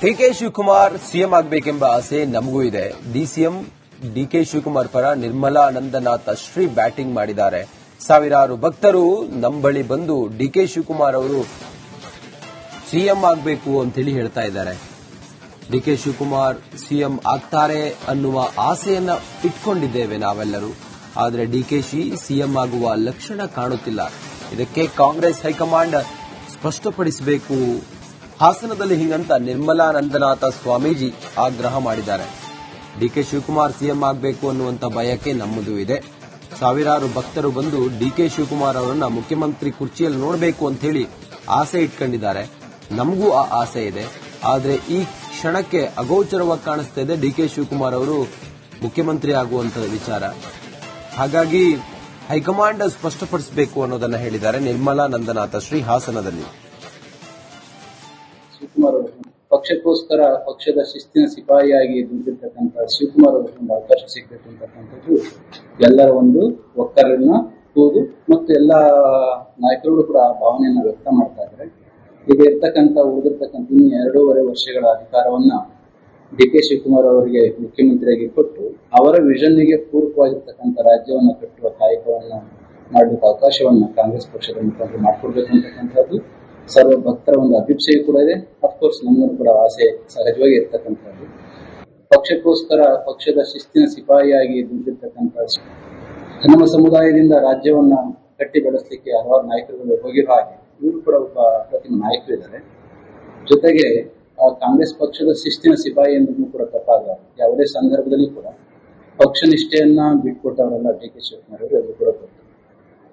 D K Shivakumar CM ಆಗಬೇಕೆಂಬ ಆಸೆ ನಮಗೂ ಇದೆ. ಡಿಸಿಎಂ ಡಿಕೆ ಶಿವಕುಮಾರ್ ಪರ ನಿರ್ಮಲಾ ನಂದನಾಥ್ ಶ್ರೀ ಬ್ಯಾಟಿಂಗ್ ಮಾಡಿದ್ದಾರೆ. ಸಾವಿರಾರು ಭಕ್ತರು ನಮ್ಮ ಬಳಿ ಬಂದು ಡಿಕೆ ಶಿವಕುಮಾರ್ ಅವರು ಸಿಎಂ ಆಗಬೇಕು ಅಂತೇಳಿ ಹೇಳ್ತಾ ಇದ್ದಾರೆ. ಡಿಕೆ ಶಿವಕುಮಾರ್ ಸಿಎಂ ಆಗ್ತಾರೆ ಅನ್ನುವ ಆಸೆಯನ್ನ ಇಟ್ಕೊಂಡಿದ್ದೇವೆ ನಾವೆಲ್ಲರೂ. ಆದರೆ ಡಿಕೆಶಿ ಸಿಎಂ ಆಗುವ ಲಕ್ಷಣ ಕಾಣುತ್ತಿಲ್ಲ. ಇದಕ್ಕೆ ಕಾಂಗ್ರೆಸ್ ಹೈಕಮಾಂಡ್ ಸ್ಪಷ್ಟಪಡಿಸಬೇಕು ಹಾಸನದಲ್ಲಿ ಹಿಂಗಂತ ನಿರ್ಮಲಾನಂದನಾಥ ಸ್ವಾಮೀಜಿ ಆಗ್ರಹ ಮಾಡಿದ್ದಾರೆ. ಡಿಕೆ ಶಿವಕುಮಾರ್ ಸಿಎಂ ಆಗಬೇಕು ಅನ್ನುವಂತ ಬಯಕೆ ನಮ್ಮದು ಇದೆ. ಸಾವಿರಾರು ಭಕ್ತರು ಬಂದು ಡಿಕೆ ಶಿವಕುಮಾರ್ ಅವರನ್ನ ಮುಖ್ಯಮಂತ್ರಿ ಕುರ್ಚಿಯಲ್ಲಿ ನೋಡಬೇಕು ಅಂತ ಹೇಳಿ ಆಸೆ ಇಟ್ಕೊಂಡಿದ್ದಾರೆ. ನಮಗೂ ಆ ಆಸೆ ಇದೆ. ಆದರೆ ಈ ಕ್ಷಣಕ್ಕೆ ಅಗೋಚರವಾಗಿ ಕಾಣಿಸ್ತಾ ಇದೆ ಡಿಕೆ ಶಿವಕುಮಾರ್ ಅವರು ಮುಖ್ಯಮಂತ್ರಿ ಆಗುವಂತ ವಿಚಾರ. ಹಾಗಾಗಿ ಹೈಕಮಾಂಡ್ ಸ್ಪಷ್ಟಪಡಿಸಬೇಕು ಅನ್ನೋದನ್ನ ಹೇಳಿದ್ದಾರೆ ನಿರ್ಮಲಾ ನಂದನಾಥ ಶ್ರೀ ಹಾಸನದಲ್ಲಿ. ಪಕ್ಷಕ್ಕೋಸ್ಕರ ಪಕ್ಷದ ಶಿಸ್ತಿನ ಸಿಪಾಯಿಯಾಗಿ ದುಡಿದಿರ್ತಕ್ಕಂಥ ಶಿವಕುಮಾರ್ ಅವರಿಗೆ ಒಂದು ಅವಕಾಶ ಸಿಗಬೇಕು ಅಂತಕ್ಕಂಥದ್ದು ಎಲ್ಲರ ಒಂದು ಒಕ್ಕರನ್ನ ಕೂಗು ಮತ್ತು ಎಲ್ಲ ನಾಯಕರುಗಳು ಕೂಡ ಆ ಭಾವನೆಯನ್ನ ವ್ಯಕ್ತ ಮಾಡ್ತಾ ಇದ್ದಾರೆ. ಈಗ ಇರ್ತಕ್ಕಂಥ ಉಳಿದಿರ್ತಕ್ಕಂಥ ಇನ್ನು ಎರಡೂವರೆ ವರ್ಷಗಳ ಅಧಿಕಾರವನ್ನ ಡಿ ಕೆ ಶಿವಕುಮಾರ್ ಅವರಿಗೆ ಮುಖ್ಯಮಂತ್ರಿಯಾಗಿ ಕೊಟ್ಟು ಅವರ ವಿಷನ್ನಿಗೆ ಪೂರಕವಾಗಿರ್ತಕ್ಕಂಥ ರಾಜ್ಯವನ್ನು ಕಟ್ಟುವ ಕಾಯಕವನ್ನ ಮಾಡಲಿಕ್ಕೆ ಅವಕಾಶವನ್ನ ಕಾಂಗ್ರೆಸ್ ಪಕ್ಷದ ಮುಖಾಂತರ ಮಾಡಿಕೊಡ್ಬೇಕು ಅಂತಕ್ಕಂಥದ್ದು. ಸರ್ವ ಭಕ್ತರ ಒಂದು ಅಭಿಪ್ಸೆಯೂ ಕೂಡ ಇದೆ. ಅಫ್ಕೋರ್ಸ್ ನಮ್ಮನ್ನು ಕೂಡ ಆಸೆ ಸಹಜವಾಗಿ ಇರ್ತಕ್ಕಂಥದ್ದು. ಪಕ್ಷಕ್ಕೋಸ್ಕರ ಪಕ್ಷದ ಶಿಸ್ತಿನ ಸಿಪಾಯಿಯಾಗಿ ದುಡಿದಿರ್ತಕ್ಕಂಥ ನಮ್ಮ ಸಮುದಾಯದಿಂದ ರಾಜ್ಯವನ್ನ ಕಟ್ಟಿ ಬೆಳೆಸಲಿಕ್ಕೆ ಹಲವಾರು ನಾಯಕರುಗಳು ಹೋಗಿರೋ ಹಾಗೆ ಇವರು ಕೂಡ ಒಬ್ಬ ಪ್ರತಿಮ ನಾಯಕರು ಇದ್ದಾರೆ. ಜೊತೆಗೆ ಕಾಂಗ್ರೆಸ್ ಪಕ್ಷದ ಶಿಸ್ತಿನ ಸಿಪಾಯಿ ಎಂಬುದನ್ನು ಕೂಡ ತಪ್ಪಾಗ ಯಾವುದೇ ಸಂದರ್ಭದಲ್ಲಿ ಕೂಡ ಪಕ್ಷ ನಿಷ್ಠೆಯನ್ನ ಬಿಟ್ಕೊಟ್ಟವರೆಲ್ಲ ಡಿ ಕೆ ಶಿವಕುಮಾರ್ ಅವರು ಎಲ್ಲರೂ ಕೂಡ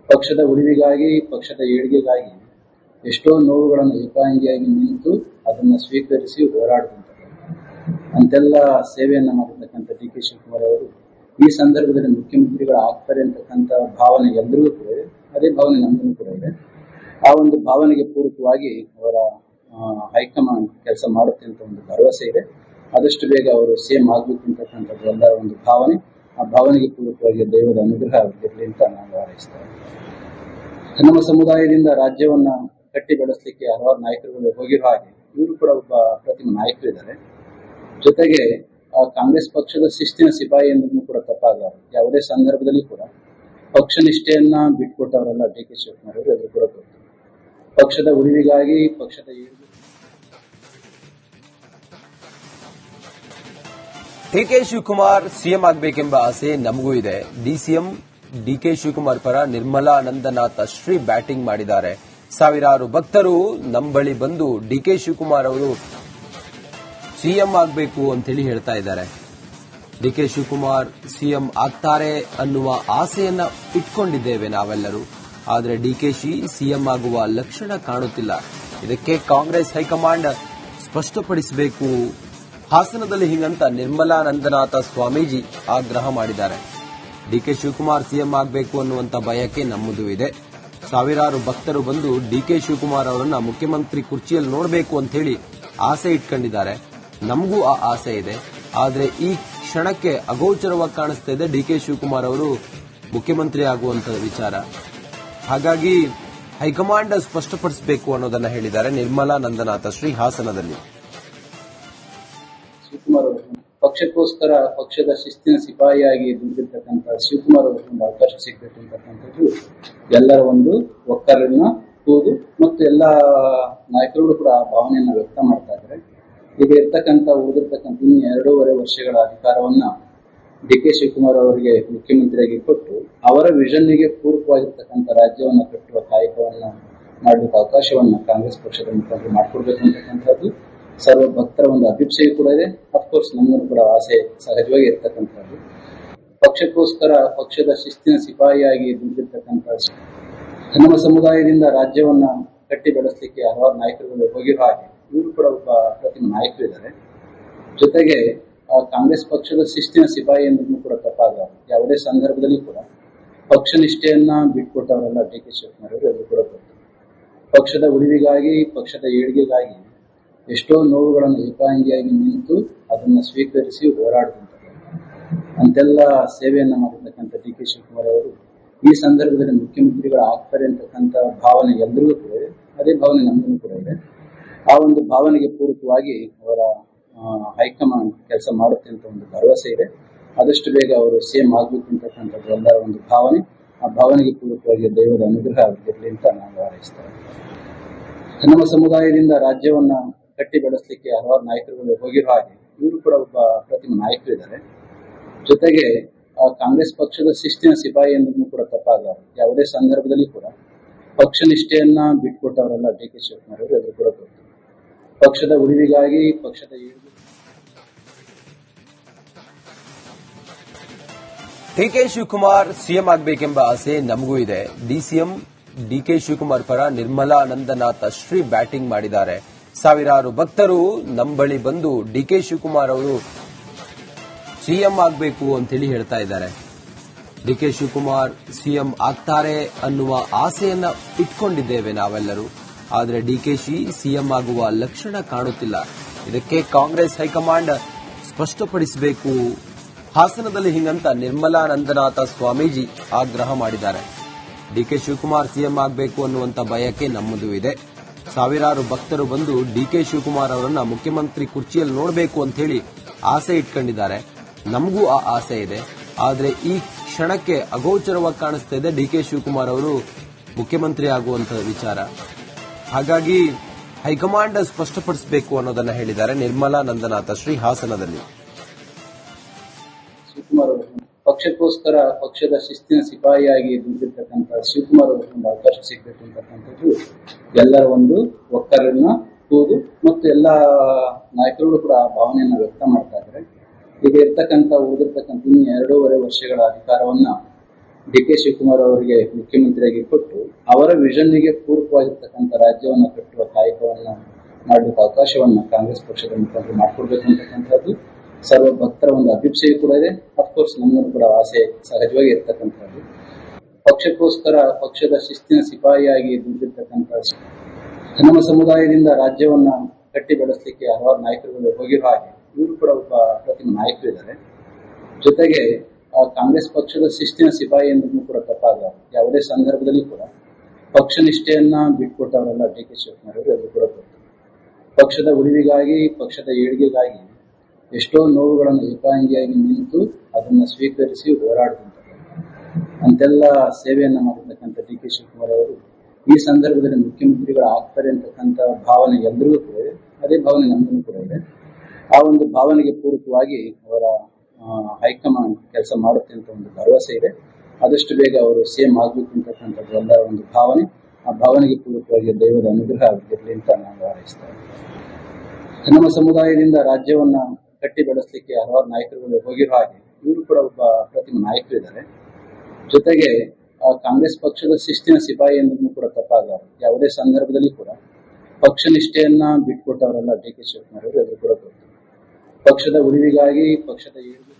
ಪಕ್ಷದ ಉಳಿವಿಗಾಗಿ, ಪಕ್ಷದ ಏಳಿಗೆಗಾಗಿ ಎಷ್ಟೋ ನೋವುಗಳನ್ನು ಏಕಾಂಗಿಯಾಗಿ ನಿಂತು ಅದನ್ನು ಸ್ವೀಕರಿಸಿ ಹೋರಾಡುವಂಥದ್ದು ಅಂತೆಲ್ಲ ಸೇವೆಯನ್ನು ಮಾಡಿರ್ತಕ್ಕಂಥ ಡಿ ಕೆ ಶಿವಕುಮಾರ್ ಅವರು ಈ ಸಂದರ್ಭದಲ್ಲಿ ಮುಖ್ಯಮಂತ್ರಿಗಳು ಆಗ್ತಾರೆ ಅಂತಕ್ಕಂಥ ಭಾವನೆ ಎಲ್ಲರಿಗೂ ಕೂಡ ಇದೆ. ಅದೇ ಭಾವನೆ ನಮಗೂ ಕೂಡ ಇದೆ. ಆ ಒಂದು ಭಾವನೆಗೆ ಪೂರಕವಾಗಿ ಅವರ ಹೈಕಮಾಂಡ್ ಕೆಲಸ ಮಾಡುತ್ತೆ ಅಂತ ಒಂದು ಭರವಸೆ ಇದೆ. ಆದಷ್ಟು ಬೇಗ ಅವರು ಸೇಮ್ ಆಗ್ಬೇಕು ಅಂತಕ್ಕಂಥದ್ದು ಎಲ್ಲರ ಒಂದು ಭಾವನೆ, ಆ ಭಾವನೆಗೆ ಪೂರಕವಾಗಿ ದೈವದ ಅನುಗ್ರಹ ಇರಲಿ ಅಂತ ನಾನು ಹಾರೈಸ್ತೇನೆ ನಮ್ಮ ಸಮುದಾಯದಿಂದ ರಾಜ್ಯವನ್ನ ಕಟ್ಟಿ ಬೆಳೆಸಲಿಕ್ಕೆ ಹಲವಾರು ನಾಯಕರುಗಳು ಹೋಗಿರೋ ಹಾಗೆ ಇವರು ಕೂಡ ಒಬ್ಬ ಪ್ರತಿಮ ನಾಯಕರು ಇದ್ದಾರೆ. ಜೊತೆಗೆ ಕಾಂಗ್ರೆಸ್ ಪಕ್ಷದ ಶಿಸ್ತಿನ ಸಿಪಾಯಿ ಎಂಬುದನ್ನು ಕೂಡ ತಪ್ಪಾಗಲ್ಲ ಯಾವುದೇ ಸಂದರ್ಭದಲ್ಲಿ ಕೂಡ ಪಕ್ಷ ನಿಷ್ಠೆಯನ್ನ ಬಿಟ್ಕೊಟ್ಟವರೆಲ್ಲ ಡಿ ಕೆ ಶಿವಕುಮಾರ್ ಅವರು ಎಲ್ಲರೂ ಕೂಡ ಗೊತ್ತು ಪಕ್ಷದ ಉಳಿವಿಗಾಗಿ, ಪಕ್ಷದ ಡಿ ಕೆ ಶಿವಕುಮಾರ್ ಸಿಎಂ ಆಗಬೇಕೆಂಬ ಆಸೆ ನಮಗೂ ಇದೆ. ಡಿಸಿಎಂ ಡಿಕೆ ಶಿವಕುಮಾರ್ ಪರ ನಿರ್ಮಲಾ ನಂದನಾಥ್ ಶ್ರೀ ಬ್ಯಾಟಿಂಗ್ ಮಾಡಿದ್ದಾರೆ. ಸಾವಿರಾರು ಭಕ್ತರು ನಮ್ಮ ಬಳಿ ಬಂದು ಡಿ ಕೆ ಶಿವಕುಮಾರ್ ಅವರು ಸಿಎಂ ಆಗಬೇಕು ಅಂತೇಳಿ ಹೇಳ್ತಾ ಇದ್ದಾರೆ. ಡಿ ಕೆ ಶಿವಕುಮಾರ್ ಸಿಎಂ ಆಗ್ತಾರೆ ಅನ್ನುವ ಆಸೆಯನ್ನ ಇಟ್ಕೊಂಡಿದ್ದೇವೆ ನಾವೆಲ್ಲರೂ. ಆದರೆ ಡಿ ಕೆ ಶಿ ಸಿಎಂ ಆಗುವ ಲಕ್ಷಣ ಕಾಣುತ್ತಿಲ್ಲ. ಇದಕ್ಕೆ ಕಾಂಗ್ರೆಸ್ ಹೈಕಮಾಂಡ್ ಸ್ಪಷ್ಟಪಡಿಸಬೇಕು. ಹಾಸನದಲ್ಲಿ ಹಿಂಗಂತ ನಿರ್ಮಲಾ ನಂದನಾಥ ಸ್ವಾಮೀಜಿ ಆಗ್ರಹ ಮಾಡಿದ್ದಾರೆ. ಡಿ ಕೆ ಶಿವಕುಮಾರ್ ಸಿಎಂ ಆಗಬೇಕು ಅನ್ನುವಂತ ಬಯಕೆ ನಮ್ಮದು ಇದೆ. ಸಾವಿರಾರು ಭಕ್ತರು ಬಂದು ಡಿಕೆ ಶಿವಕುಮಾರ್ ಅವರನ್ನ ಮುಖ್ಯಮಂತ್ರಿ ಕುರ್ಚಿಯಲ್ಲಿ ನೋಡಬೇಕು ಅಂತ ಹೇಳಿ ಆಸೆ ಇಟ್ಕೊಂಡಿದ್ದಾರೆ. ನಮಗೂ ಆ ಆಸೆ ಇದೆ. ಆದರೆ ಈ ಕ್ಷಣಕ್ಕೆ ಅಗೋಚರವಾಗಿ ಕಾಣಿಸ್ತಾ ಇದೆ ಡಿಕೆ ಶಿವಕುಮಾರ್ ಅವರು ಮುಖ್ಯಮಂತ್ರಿ ಆಗುವಂತ ವಿಚಾರ. ಹಾಗಾಗಿ ಹೈಕಮಾಂಡ್ ಸ್ಪಷ್ಟಪಡಿಸಬೇಕು ಅನ್ನೋದನ್ನ ಹೇಳಿದ್ದಾರೆ ನಿರ್ಮಲಾ ನಂದನಾಥ ಶ್ರೀ ಹಾಸನದಲ್ಲಿ. ಪಕ್ಷಕ್ಕೋಸ್ಕರ ಪಕ್ಷದ ಶಿಸ್ತಿನ ಸಿಪಾಯಿಯಾಗಿ ದುಡಿದಿರ್ತಕ್ಕಂಥ ಶಿವಕುಮಾರ್ ಅವರಿಗೆ ಒಂದು ಅವಕಾಶ ಸಿಗಬೇಕು ಅಂತಕ್ಕಂಥದ್ದು ಎಲ್ಲರ ಒಂದು ಒಕ್ಕರನ್ನ ಕೂಗು ಮತ್ತು ಎಲ್ಲ ನಾಯಕರುಗಳು ಕೂಡ ಆ ಭಾವನೆಯನ್ನ ವ್ಯಕ್ತ ಮಾಡ್ತಾ ಇದ್ದಾರೆ. ಈಗ ಇರ್ತಕ್ಕಂಥ, ಉಳಿದಿರ್ತಕ್ಕಂಥ ಇನ್ನು ಎರಡೂವರೆ ವರ್ಷಗಳ ಅಧಿಕಾರವನ್ನ ಡಿ ಕೆ ಶಿವಕುಮಾರ್ ಅವರಿಗೆ ಮುಖ್ಯಮಂತ್ರಿಯಾಗಿ ಕೊಟ್ಟು ಅವರ ವಿಷನ್ನಿಗೆ ಪೂರಕವಾಗಿರ್ತಕ್ಕಂಥ ರಾಜ್ಯವನ್ನ ಕಟ್ಟುವ ಕಾಯಕವನ್ನ ಮಾಡಲಿಕ್ಕೆ ಅವಕಾಶವನ್ನ ಕಾಂಗ್ರೆಸ್ ಪಕ್ಷದ ಮುಖಾಂತರ ಮಾಡಿಕೊಡ್ಬೇಕು ಅಂತಕ್ಕಂಥದ್ದು. ಸರ್ವ ಭಕ್ತರ ಒಂದು ಅಭಿಪ್ಸೆಯೂ ಕೂಡ ಇದೆ. ಅಫ್ಕೋರ್ಸ್ ನಮ್ಮನ್ನು ಕೂಡ ಆಸೆ ಸಹಜವಾಗಿ ಇರ್ತಕ್ಕಂಥದ್ದು. ಪಕ್ಷಕ್ಕೋಸ್ಕರ ಪಕ್ಷದ ಶಿಸ್ತಿನ ಸಿಪಾಯಿಯಾಗಿ ದುಡಿದಿರ್ತಕ್ಕಂಥ ನಮ್ಮ ಸಮುದಾಯದಿಂದ ರಾಜ್ಯವನ್ನ ಕಟ್ಟಿ ಬೆಳೆಸಲಿಕ್ಕೆ ಹಲವಾರು ನಾಯಕರುಗಳು ಹೋಗಿರೋ ಹಾಗೆ ಇವರು ಕೂಡ ಒಬ್ಬ ಪ್ರತಿಮ ನಾಯಕರು ಇದ್ದಾರೆ. ಜೊತೆಗೆ ಕಾಂಗ್ರೆಸ್ ಪಕ್ಷದ ಶಿಸ್ತಿನ ಸಿಪಾಯಿ ಎಂಬುದನ್ನು ಕೂಡ ತಪ್ಪಾಗ ಯಾವುದೇ ಸಂದರ್ಭದಲ್ಲಿ ಕೂಡ ಪಕ್ಷ ನಿಷ್ಠೆಯನ್ನ ಬಿಟ್ಕೊಟ್ಟವರೆಲ್ಲ ಡಿ ಕೆ ಶಿವಕುಮಾರ್ ಅವರು ಕೂಡ ಪಕ್ಷದ ಉಳಿವಿಗಾಗಿ, ಪಕ್ಷದ ಏಳಿಗೆಗಾಗಿ ಎಷ್ಟೋ ನೋವುಗಳನ್ನು ಏಕಾಂಗಿಯಾಗಿ ನಿಂತು ಅದನ್ನು ಸ್ವೀಕರಿಸಿ ಹೋರಾಡುತ್ತಾರೆ ಅಂತೆಲ್ಲ ಸೇವೆಯನ್ನು ಮಾಡಿರ್ತಕ್ಕಂಥ ಡಿ ಕೆ ಶಿವಕುಮಾರ್ ಅವರು ಈ ಸಂದರ್ಭದಲ್ಲಿ ಮುಖ್ಯಮಂತ್ರಿಗಳು ಆಗ್ತಾರೆ ಅಂತಕ್ಕಂಥ ಭಾವನೆ ಎಲ್ಲರಿಗೂ ಕೂಡ ಇದೆ. ಅದೇ ಭಾವನೆ ನಮಗೂ ಕೂಡ ಇದೆ. ಆ ಒಂದು ಭಾವನೆಗೆ ಪೂರಕವಾಗಿ ಅವರ ಹೈಕಮಾಂಡ್ ಕೆಲಸ ಮಾಡುತ್ತೆ ಅಂತ ಒಂದು ಭರವಸೆ ಇದೆ. ಆದಷ್ಟು ಬೇಗ ಅವರು ಸೇಮ್ ಆಗ್ಬೇಕು ಅಂತಕ್ಕಂಥದ್ದು ಎಲ್ಲರ ಒಂದು ಭಾವನೆ. ಆ ಭಾವನೆಗೆ ಪೂರಕವಾಗಿ ದೈವದ ಅನುಗ್ರಹ ಇರಲಿ ಅಂತ ನಾವು ಹಾರೈಸ್ತೇವೆ ನಮ್ಮ ಸಮುದಾಯದಿಂದ ರಾಜ್ಯವನ್ನ ಕಟ್ಟಿ ಬೆಳೆಸಲಿಕ್ಕೆ ಹಲವಾರು ನಾಯಕರುಗಳು ಹೋಗಿರೋ ಹಾಗೆ ಇವರು ಕೂಡ ಒಬ್ಬ ಪ್ರತಿಮ ನಾಯಕರಿದ್ದಾರೆ ಜೊತೆಗೆ, ಆ, ಕಾಂಗ್ರೆಸ್ ಪಕ್ಷದ ಶಿಸ್ತಿನ ಸಿಪಾಯಿ ಎಂದೂ ಕೂಡ ತಪ್ಪಾಗಲಾರದು. ಯಾವುದೇ ಸಂದರ್ಭದಲ್ಲಿ ಕೂಡ ಪಕ್ಷ ನಿಷ್ಠೆಯನ್ನ ಬಿಟ್ಕೊಟ್ಟವರೆಲ್ಲ ಡಿ ಕೆ ಶಿವಕುಮಾರ್ ಅವರು ಎದುರು ಕೂಡ ಗೊತ್ತು ಪಕ್ಷದ ಉಳಿವಿಗಾಗಿ, ಪಕ್ಷದ ಡಿ ಕೆ ಶಿವಕುಮಾರ್ ಸಿಎಂ ಆಗಬೇಕೆಂಬ ಆಸೆ ನಮಗೂ ಇದೆ. ಡಿಸಿಎಂ ಡಿಕೆ ಶಿವಕುಮಾರ್ ಪರ ನಿರ್ಮಲಾ ಅನಂದನಾಥ್ ಶ್ರೀ ಬ್ಯಾಟಿಂಗ್ ಮಾಡಿದ್ದಾರೆ. ಸಾವಿರಾರು ಭಕ್ತರು ನಮ್ಮ ಬಳಿ ಬಂದು ಡಿಕೆ ಶಿವಕುಮಾರ್ ಅವರು ಸಿಎಂ ಆಗಬೇಕು ಅಂತೇಳಿ ಹೇಳ್ತಾ ಇದ್ದಾರೆ. ಡಿಕೆ ಶಿವಕುಮಾರ್ ಸಿಎಂ ಆಗ್ತಾರೆ ಅನ್ನುವ ಆಸೆಯನ್ನ ಇಟ್ಕೊಂಡಿದ್ದೇವೆ ನಾವೆಲ್ಲರೂ. ಆದರೆ ಡಿಕೆಶಿ ಸಿಎಂ ಆಗುವ ಲಕ್ಷಣ ಕಾಣುತ್ತಿಲ್ಲ. ಇದಕ್ಕೆ ಕಾಂಗ್ರೆಸ್ ಹೈಕಮಾಂಡ್ ಸ್ಪಷ್ಟಪಡಿಸಬೇಕು. ಹಾಸನದಲ್ಲಿ ಹಿಂಗಂತ ನಿರ್ಮಲಾನಂದನಾಥ ಸ್ವಾಮೀಜಿ ಆಗ್ರಹ ಮಾಡಿದ್ದಾರೆ. ಡಿಕೆ ಶಿವಕುಮಾರ್ ಸಿಎಂ ಆಗಬೇಕು ಅನ್ನುವಂತ ಬಯಕೆ ನಮ್ಮದು ಇದೆ. ಸಾವಿರಾರು ಭಕ್ತರು ಬಂದು ಡಿಕೆ ಶಿವಕುಮಾರ್ ಅವರನ್ನ ಮುಖ್ಯಮಂತ್ರಿ ಕುರ್ಚಿಯಲ್ಲಿ ನೋಡಬೇಕು ಅಂತ ಹೇಳಿ ಆಸೆ ಇಟ್ಕೊಂಡಿದ್ದಾರೆ. ನಮಗೂ ಆ ಆಸೆ ಇದೆ. ಆದರೆ ಈ ಕ್ಷಣಕ್ಕೆ ಅಗೋಚರವಾಗಿ ಕಾಣಿಸ್ತಾ ಇದೆ ಡಿಕೆ ಶಿವಕುಮಾರ್ ಅವರು ಮುಖ್ಯಮಂತ್ರಿ ಆಗುವಂತ ವಿಚಾರ. ಹಾಗಾಗಿ ಹೈಕಮಾಂಡ್ ಸ್ಪಷ್ಟಪಡಿಸಬೇಕು ಅನ್ನೋದನ್ನ ಹೇಳಿದ್ದಾರೆ ನಿರ್ಮಲಾ ನಂದನಾಥ ಶ್ರೀ ಹಾಸನದಲ್ಲಿ. ಪಕ್ಷಕ್ಕೋಸ್ಕರ ಪಕ್ಷದ ಶಿಸ್ತಿನ ಸಿಪಾಯಿಯಾಗಿ ನಿಂತಿರ್ತಕ್ಕಂಥ ಶಿವಕುಮಾರ್ ಅವರಿಗೆ ಒಂದು ಅವಕಾಶ ಸಿಗಬೇಕು ಅಂತಕ್ಕಂಥದ್ದು ಎಲ್ಲರ ಒಂದು ಒಕ್ಕರನ್ನ ಕೂಗು ಮತ್ತು ಎಲ್ಲ ನಾಯಕರುಗಳು ಕೂಡ ಆ ಭಾವನೆಯನ್ನು ವ್ಯಕ್ತ ಮಾಡ್ತಾ ಇದ್ದಾರೆ. ಈಗ ಇರ್ತಕ್ಕಂಥ ಉಳಿದಿರ್ತಕ್ಕಂಥ ಇನ್ನು ಎರಡೂವರೆ ವರ್ಷಗಳ ಅಧಿಕಾರವನ್ನ ಡಿ ಕೆ ಶಿವಕುಮಾರ್ ಅವರಿಗೆ ಮುಖ್ಯಮಂತ್ರಿಯಾಗಿ ಕೊಟ್ಟು ಅವರ ವಿಷನ್ನಿಗೆ ಪೂರಕವಾಗಿರ್ತಕ್ಕಂಥ ರಾಜ್ಯವನ್ನು ಕಟ್ಟುವ ಕಾಯಕವನ್ನ ಮಾಡಲಿಕ್ಕೆ ಅವಕಾಶವನ್ನ ಕಾಂಗ್ರೆಸ್ ಪಕ್ಷದ ಮುಖಾಂತರ ಮಾಡಿಕೊಡ್ಬೇಕು ಅಂತಕ್ಕಂಥದ್ದು. ಸರ್ವ ಭಕ್ತರ ಒಂದು ಅಭಿಪ್ಸೆಯೂ ಕೂಡ ಇದೆ. ಅಫ್ಕೋರ್ಸ್ ನಮ್ಮನ್ನು ಕೂಡ ಆಸೆ ಸಹಜವಾಗಿ ಇರ್ತಕ್ಕಂಥದ್ದು. ಪಕ್ಷಕ್ಕೋಸ್ಕರ, ಪಕ್ಷದ ಶಿಸ್ತಿನ ಸಿಪಾಯಿಯಾಗಿ ದುಡಿದಿರ್ತಕ್ಕಂಥ ನಮ್ಮ ಸಮುದಾಯದಿಂದ ರಾಜ್ಯವನ್ನ ಕಟ್ಟಿ ಬೆಳೆಸಲಿಕ್ಕೆ ಹಲವಾರು ನಾಯಕರುಗಳು ಹೋಗಿರೋ ಹಾಗೆ, ಇವರು ಕೂಡ ಒಬ್ಬ ಪ್ರತಿಮ ನಾಯಕರಿದ್ದಾರೆ ಜೊತೆಗೆ, ಆ ಕಾಂಗ್ರೆಸ್ ಪಕ್ಷದ ಶಿಸ್ತಿನ ಸಿಪಾಯಿ ಎಂದೂ ಕೂಡ ತಪ್ಪಾಗ ಯಾವುದೇ ಸಂದರ್ಭದಲ್ಲಿ ಕೂಡ ಪಕ್ಷ ನಿಷ್ಠೆಯನ್ನ ಬಿಟ್ಕೊಟ್ಟವರೆಲ್ಲ ಡಿ ಕೆ ಶಿವಕುಮಾರ್ ಅವರು ಎಲ್ಲರೂ ಕೂಡ ಪಕ್ಷದ ಉಳಿವಿಗಾಗಿ, ಪಕ್ಷದ ಏಳಿಗೆಗಾಗಿ ಎಷ್ಟೋ ನೋವುಗಳನ್ನು ಏಕಾಂಗಿಯಾಗಿ ನಿಂತು ಅದನ್ನ ಸ್ವೀಕರಿಸಿ ಹೋರಾಡುತ್ತಾರೆ ಅಂತೆಲ್ಲ ಸೇವೆಯನ್ನ ಮಾಡಿರ್ತಕ್ಕಂಥ ಡಿ ಕೆ ಶಿವಕುಮಾರ್ ಅವರು ಈ ಸಂದರ್ಭದಲ್ಲಿ ಮುಖ್ಯಮಂತ್ರಿಗಳು ಆಗ್ತಾರೆ ಅಂತಕ್ಕಂಥ ಭಾವನೆ ಎಲ್ಲರಿಗೂ ಕೂಡ ಇದೆ. ಅದೇ ಭಾವನೆ ನಮಗೂ ಕೂಡ ಇದೆ. ಆ ಒಂದು ಭಾವನೆಗೆ ಪೂರಕವಾಗಿ ಅವರ ಹೈಕಮಾಂಡ್ ಕೆಲಸ ಮಾಡುತ್ತೆ ಅಂತ ಒಂದು ಭರವಸೆ ಇದೆ. ಆದಷ್ಟು ಬೇಗ ಅವರು ಸೇಮ್ ಆಗ್ಬೇಕು ಅಂತಕ್ಕಂಥದ್ದು ಎಲ್ಲರ ಒಂದು ಭಾವನೆ. ಆ ಭಾವನೆಗೆ ಪೂರಕವಾಗಿ ದೈವದ ಅನುಗ್ರಹ ಆಗಿರಲಿ ಅಂತ ನಾನು ಹಾರೈಸ್ತೇವೆ ನಮ್ಮ ಸಮುದಾಯದಿಂದ ರಾಜ್ಯವನ್ನ ಕಟ್ಟಿ ಬೆಳೆಸಲಿಕ್ಕೆ ಹಲವಾರು ನಾಯಕರುಗಳು ಹೋಗಿರೋ ಹಾಗೆ ಇವರು ಕೂಡ ಒಬ್ಬ ಪ್ರತಿಮ ನಾಯಕರಿದ್ದಾರೆ ಜೊತೆಗೆ ಕಾಂಗ್ರೆಸ್ ಪಕ್ಷದ ಶಿಸ್ತಿನ ಸಿಪಾಯಿ ಎಂದೂ ಕೂಡ ತಪ್ಪಾಗಲಾರದು ಯಾವುದೇ ಸಂದರ್ಭದಲ್ಲಿ ಕೂಡ ಪಕ್ಷ ನಿಷ್ಠೆಯನ್ನ ಬಿಟ್ಕೊಟ್ಟವರೆಲ್ಲ ಡಿ ಕೆ ಶಿವಕುಮಾರ್ ಅವರು ಎದುರು ಕೂಡ ಪಕ್ಷದ ಉಳಿವಿಗಾಗಿ ಪಕ್ಷದ ಏಳಿಗೆ